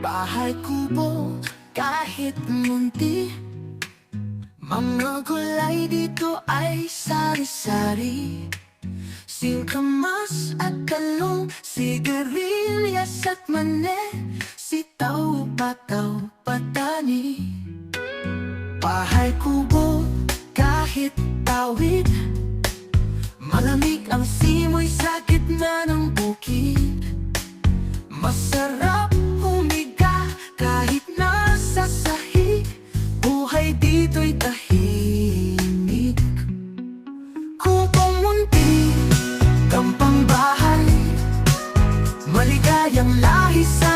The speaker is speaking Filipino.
Bahay kubo kahit munti. Mga gulay dito ay sari-sari. Singkamas at talong Sigarilyas at mane Sitaw, bataw, patani. Bahay kubo kahit tawid. Malamig ang simoy sa Masarap humiga kahit nasa sahi. Buhay dito'y tahimik. Kung pumunti kang pambahay Maligayang lahi sa